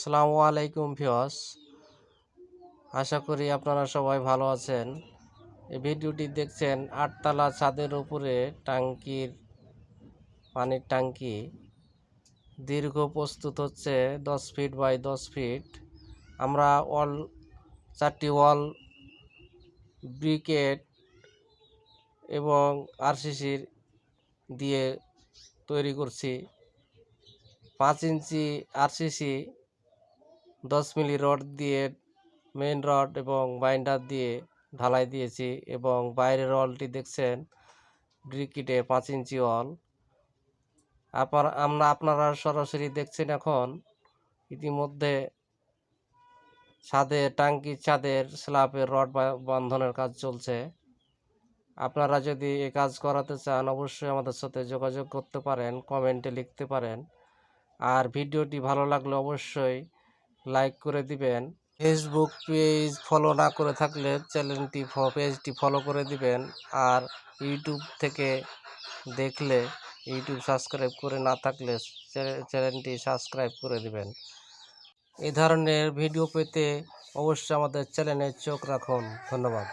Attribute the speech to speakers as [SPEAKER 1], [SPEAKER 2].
[SPEAKER 1] আসসালামু আলাইকুম ভিওস আশা করি আপনারা সবাই ভালো আছেন। এই ভিডিওটি দেখছেন আটতলা ছাদের উপরে টাঙ্কির, পানির টাঙ্কি। দীর্ঘ প্রস্তুত হচ্ছে দশ ফিট বাই দশ ফিট। আমরা ওয়াল, চারটি ওয়াল, ব্রিকেট এবং আরসিসির দিয়ে তৈরি করছি। পাঁচ ইঞ্চি আরসিসি দশ মিলি রড দিয়ে মেইন রড এবং বাইন্ডার দিয়ে ঢালাই দিয়েছি এবং বাইরের ওয়ালটি দেখছেন ব্রিকিটে পাঁচ ইঞ্চি অল আপনার, আমরা, আপনারা সরাসরি দেখছেন এখন ইতিমধ্যে ছাদে টাঙ্কির ছাদের স্ল্যাবের রড বন্ধনের কাজ চলছে। আপনারা যদি এ কাজ করাতে চান, অবশ্যই আমাদের সাথে যোগাযোগ করতে পারেন, কমেন্টে লিখতে পারেন। আর ভিডিওটি ভালো লাগলে অবশ্যই লাইক করে দিবেন। ফেসবুক পেজ ফলো না করে থাকলে চ্যানেলটি পেজটি ফলো করে দিবেন। আর ইউটিউব থেকে দেখলে ইউটিউব সাবস্ক্রাইব করে না থাকলে চ্যানেলটি সাবস্ক্রাইব করে দিবেন। এ ধরনের ভিডিও পেতে অবশ্যই আমাদের চ্যানেলে চোখ রাখুন। ধন্যবাদ।